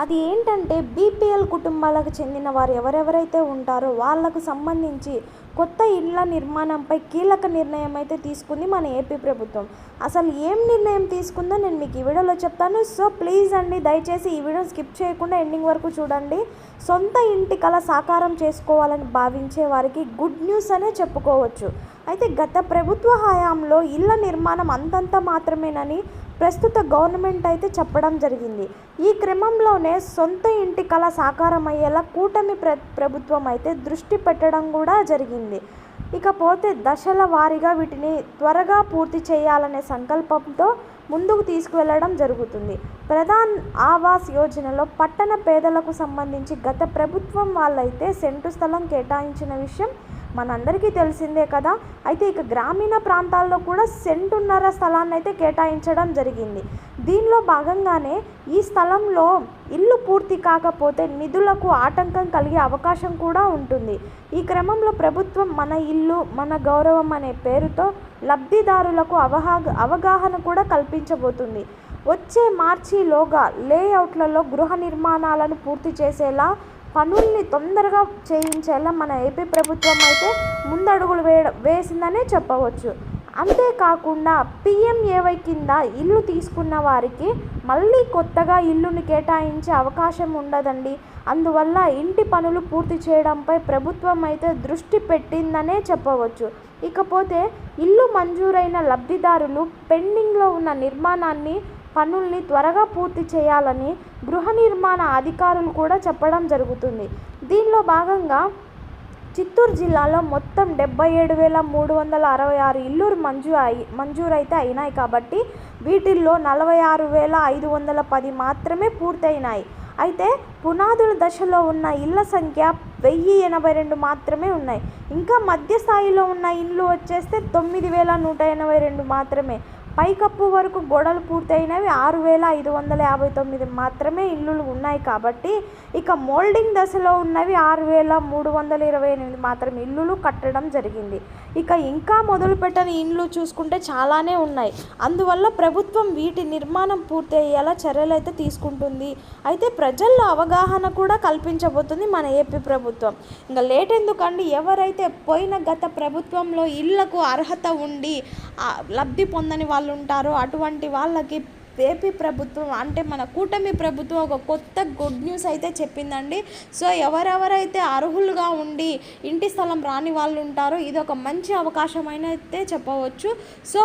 అది ఏంటంటే బీపీఎల్ కుటుంబాలకు చెందిన వారు ఎవరెవరైతే ఉంటారో వాళ్ళకు సంబంధించి కొత్త ఇళ్ళ నిర్మాణంపై కీలక నిర్ణయం అయితే తీసుకుంది మన ఏపీ ప్రభుత్వం. అసలు ఏం నిర్ణయం తీసుకుందో నేను మీకు ఈ వీడియోలో చెప్తాను. సో ప్లీజ్ అండి దయచేసి ఈ వీడియో స్కిప్ చేయకుండా ఎండింగ్ వరకు చూడండి. సొంత ఇంటి కల సాకారం చేసుకోవాలని భావించే వారికి గుడ్ న్యూస్ అనే చెప్పుకోవచ్చు. అయితే గత ప్రభుత్వ హయాంలో ఇళ్ళ నిర్మాణం అంతంత మాత్రమేనని ప్రస్తుత గవర్నమెంట్ అయితే చెప్పడం జరిగింది. ఈ క్రమంలోనే సొంత ఇంటి కళ సాకారం అయ్యేలా కూటమి ప్ర ప్రభుత్వం అయితే దృష్టి పెట్టడం కూడా జరిగింది. ఇకపోతే దశల వారీగా వీటిని త్వరగా పూర్తి చేయాలనే సంకల్పంతో ముందుకు తీసుకువెళ్ళడం జరుగుతుంది. ప్రధాన్ ఆవాస్ యోజనలో పట్టణ పేదలకు సంబంధించి గత ప్రభుత్వం వాళ్ళైతే సెంటు స్థలం కేటాయించిన విషయం మనందరికీ తెలిసిందే కదా. అయితే ఇక గ్రామీణ ప్రాంతాల్లో కూడా సెంటున్నర స్థలాన్ని అయితే కేటాయించడం జరిగింది. దీనిలో భాగంగానే ఈ స్థలంలో ఇల్లు పూర్తి కాకపోతే నిధులకు ఆటంకం కలిగే అవకాశం కూడా ఉంటుంది. ఈ క్రమంలో ప్రభుత్వం మన ఇల్లు మన గౌరవం అనే పేరుతో లబ్ధిదారులకు అవగా అవగాహన కూడా కల్పించబోతుంది. వచ్చే మార్చిలోగా లేఅవుట్లలో గృహ నిర్మాణాలను పూర్తి చేసేలా పనుల్ని తొందరగా చేయించేలా మన ఏపీ ప్రభుత్వం అయితే ముందడుగులు వే వేసిందనే చెప్పవచ్చు. అంతేకాకుండా పిఎంఏవై కింద ఇల్లు తీసుకున్న వారికి మళ్ళీ కొత్తగా ఇల్లుని కేటాయించే అవకాశం ఉండదండి. అందువల్ల ఇంటి పనులు పూర్తి చేయడంపై ప్రభుత్వం అయితే దృష్టి పెట్టిందనే చెప్పవచ్చు. ఇకపోతే ఇల్లు మంజూరైన లబ్ధిదారులు పెండింగ్లో ఉన్న నిర్మాణాన్ని పనుల్ని త్వరగా పూర్తి చేయాలని గృహ నిర్మాణ అధికారులు కూడా చెప్పడం జరుగుతుంది. దీనిలో భాగంగా చిత్తూరు జిల్లాలో మొత్తం డెబ్బై ఏడు వేల మూడు వందల అరవై ఆరు ఇల్లు మంజూ అయి మంజూరైతే అయినాయి కాబట్టి వీటిల్లో నలభై ఆరు వేల ఐదు వందల పది మాత్రమే పూర్తయినాయి. అయితే పునాదుల దశలో ఉన్న ఇళ్ళ సంఖ్య వెయ్యి ఎనభై రెండు మాత్రమే ఉన్నాయి. ఇంకా మధ్య స్థాయిలో ఉన్న ఇండ్లు వచ్చేస్తే తొమ్మిది వేల నూట ఎనభై రెండు మాత్రమే. పైకప్పు వరకు గోడలు పూర్తయినవి. ఆరు వేల ఐదు వందల యాభై తొమ్మిది మాత్రమే ఇల్లులు ఉన్నాయి కాబట్టి ఇక మోల్డింగ్ దశలో ఉన్నవి ఆరు వేల మూడు వందల ఇరవై ఎనిమిది మాత్రమే ఇల్లులు కట్టడం జరిగింది. ఇక ఇంకా మొదలుపెట్టని ఇండ్లు చూసుకుంటే చాలానే ఉన్నాయి. అందువల్ల ప్రభుత్వం వీటి నిర్మాణం పూర్తి అయ్యేలా చర్యలు అయితే తీసుకుంటుంది. అయితే ప్రజల్లో అవగాహన కూడా కల్పించబోతుంది మన ఏపీ ప్రభుత్వం. ఇంకా లేట్ ఎందుకండి? ఎవరైతే పోయిన గత ప్రభుత్వంలో ఇళ్ళకు అర్హత ఉండి లబ్ధి పొందని వాళ్ళు ఉంటారో. అటువంటి వాళ్ళకి ఏపీ ప్రభుత్వం అంటే మన కూటమి ప్రభుత్వం ఒక కొత్త గుడ్ న్యూస్ అయితే చెప్పిందండి. సో ఎవరెవరైతే అర్హులుగా ఉండి ఇంటి స్థలం రాని వాళ్ళు ఉంటారో ఇది ఒక మంచి అవకాశమైన అయితే చెప్పవచ్చు. సో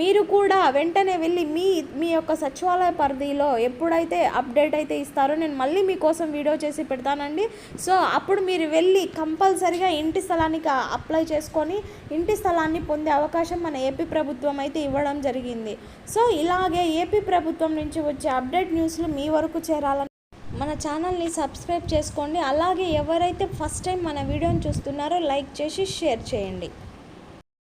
మీరు కూడా వెంటనే వెళ్ళి మీ మీ యొక్క సచివాలయ పరిధిలో ఎప్పుడైతే అప్డేట్ అయితే ఇస్తారో నేను మళ్ళీ మీకోసం వీడియో చేసి పెడతానండి. సో అప్పుడు మీరు వెళ్ళి కంపల్సరిగా ఇంటి స్థలానికి అప్లై చేసుకొని ఇంటి స్థలాన్ని పొందే అవకాశం మన ఏపీ ప్రభుత్వం అయితే ఇవ్వడం జరిగింది. సో ఇలాగే ఏపీ ప్రభుత్వం నుంచి వచ్చే అప్డేట్ న్యూస్లు మీ వరకు చేరాలని మన ఛానల్ని సబ్స్క్రైబ్ చేసుకోండి. అలాగే ఎవరైతే ఫస్ట్ టైం మన వీడియోని చూస్తున్నారో లైక్ చేసి షేర్ చేయండి.